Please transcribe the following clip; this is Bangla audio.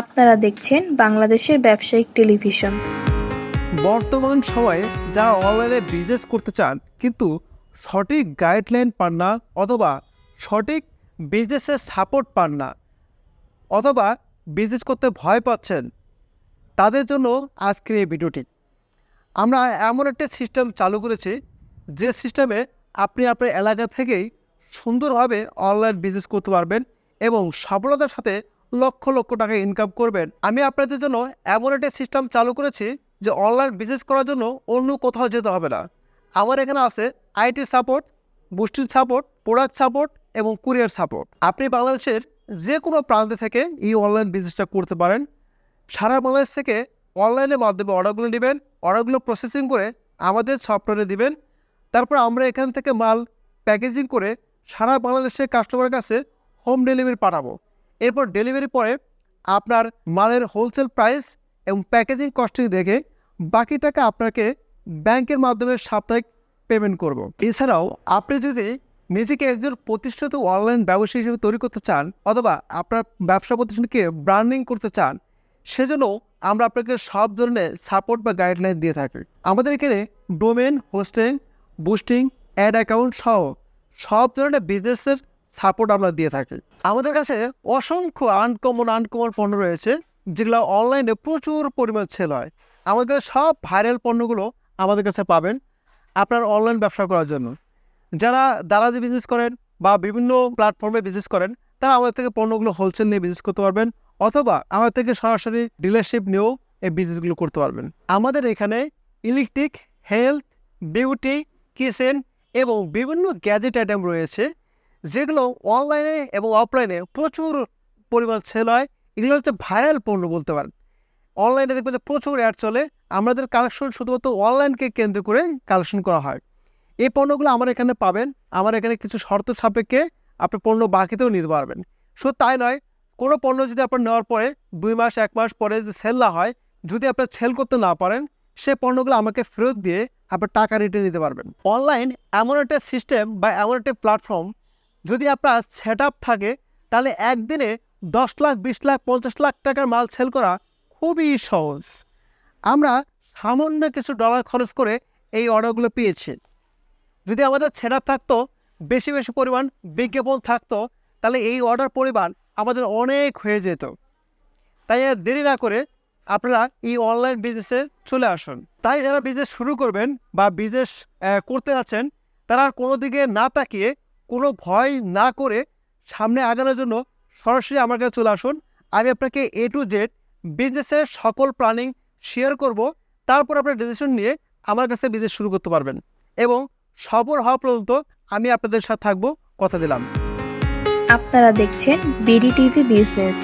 আপনারা দেখছেন বাংলাদেশের ব্যবসায়িক টেলিভিশন। বর্তমান সময়ে যারা অনলাইনে বিজনেস করতে চান, কিন্তু সঠিক গাইডলাইন পান না অথবা সঠিক বিজনেসের সাপোর্ট পান না অথবা বিজনেস করতে ভয় পাচ্ছেন, তাদের জন্য আজকের এই ভিডিওটি আমরা এমন একটা সিস্টেম চালু করেছি, যে সিস্টেমে আপনি আপনার এলাকা থেকেই সুন্দরভাবে অনলাইন বিজনেস করতে পারবেন এবং সফলতার সাথে লক্ষ লক্ষ টাকা ইনকাম করবেন। আমি আপনাদের জন্য এমন একটা সিস্টেম চালু করেছি যে অনলাইন বিজনেস করার জন্য অন্য কোথাও যেতে হবে না। আমার এখানে আছে IT support boosting support product support এবং কুরিয়ার সাপোর্ট আপনি বাংলাদেশের যে কোনো প্রান্ত থেকে এই অনলাইন বিজনেসটা করতে পারেন। সারা বাংলাদেশ থেকে অনলাইনের মাধ্যমে অর্ডারগুলো নেবেন অর্ডারগুলো প্রসেসিং করে আমাদের সফটওয়্যারে দিবেন। তারপর আমরা এখান থেকে মাল প্যাকেজিং করে সারা বাংলাদেশের কাস্টমারের কাছে হোম ডেলিভারি পাঠাবো। এরপর ডেলিভারি পরে আপনার মালের হোলসেল প্রাইস এবং প্যাকেজিং কস্টিং রেখে বাকি টাকা আপনাকে ব্যাংকের মাধ্যমে সাপ্তাহিক পেমেন্ট করব। এছাড়াও আপনি যদি নিজেকে একজন প্রতিষ্ঠিত অনলাইন ব্যবসায়ী হিসেবে তৈরি করতে চান অথবা আপনার ব্যবসা প্রতিষ্ঠানকে ব্র্যান্ডিং করতে চান, সেজন্য আমরা আপনাকে সব ধরনের সাপোর্ট বা গাইডলাইন দিয়ে থাকি আমাদের এখানে domain hosting boosting ad account সহ সব ধরনের বিজনেসের সাপোর্ট আমরা দিয়ে থাকি। আমাদের কাছে অসংখ্য আনকমন আনকমন পণ্য রয়েছে, যেগুলো অনলাইনে প্রচুর পরিমাণ সেল হয়। আমাদের কাছে সব ভাইরাল পণ্যগুলো আমাদের কাছে পাবেন আপনার অনলাইন ব্যবসা করার জন্য। যারা দালালি বিজনেস করেন বা বিভিন্ন প্ল্যাটফর্মে বিজনেস করেন, তারা আমাদের থেকে পণ্যগুলো হোলসেল নিয়ে বিজনেস করতে পারবেন, অথবা আমাদের থেকে সরাসরি ডিলারশিপ নিয়েও এই বিজনেসগুলো করতে পারবেন। আমাদের এখানে ইলেকট্রিক হেলথ বিউটি কিচেন এবং বিভিন্ন গ্যাজেট আইটেম রয়েছে যেগুলো অনলাইনে এবং অফলাইনে প্রচুর পরিমাণ সেল হয়। এগুলো হচ্ছে ভাইরাল পণ্য বলতে পারেন। অনলাইনে দেখবেন যে প্রচুর অ্যাড চলে। আমাদের কালেকশন শুধুমাত্র অনলাইনকে কেন্দ্র করে কালেকশন করা হয়। এই পণ্যগুলো আমার এখানে পাবেন। আমার এখানে কিছু শর্ত সাপেক্ষে আপনি পণ্য বাকিতেও নিতে পারবেন। শুধু তাই নয়, কোনো পণ্য যদি আপনার নেওয়ার পরে দুই মাস, এক মাস পরে যদি সেল না হয়, যদি আপনার সেল করতে না পারেন, সে পণ্যগুলো আমাকে ফেরত দিয়ে আপনার টাকা রিটার্ন নিতে পারবেন। অনলাইন এমন একটা সিস্টেম বা এমন একটা প্ল্যাটফর্ম যদি আপনার সেট থাকে, তাহলে একদিনে দশ লাখ, বিশ লাখ, পঞ্চাশ লাখ টাকার মাল সেল করা খুবই সহজ। আমরা সামান্য কিছু ডলার খরচ করে এই অর্ডারগুলো পেয়েছি। যদি আমাদের সেট থাকতো, বেশি বেশি পরিমাণ বিজ্ঞাপন থাকতো, তাহলে এই অর্ডার পরিমাণ আমাদের অনেক হয়ে যেত। তাই আর দেরি না করে আপনারা এই অনলাইন বিজনেসে চলে আসুন। তাই যারা বিজনেস শুরু করবেন বা বিজনেস করতে আছেন তারা কোনো দিকে না তাকিয়ে কোনো ভয় না করে সামনে আগানোর জন্য সরাসরি আমার কাছে চলে আসুন। আমি আপনাকে এ টু জেড বিজনেসের সকল প্ল্যানিং শেয়ার করব। তারপর আপনার ডিসিশন নিয়ে আমার কাছে বিজনেস শুরু করতে পারবেন। এবং সফল হওয়া পর্যন্ত আমি আপনাদের সাথে থাকব। কথা দিলাম। আপনারা দেখছেন বিডি টিভি বিজনেস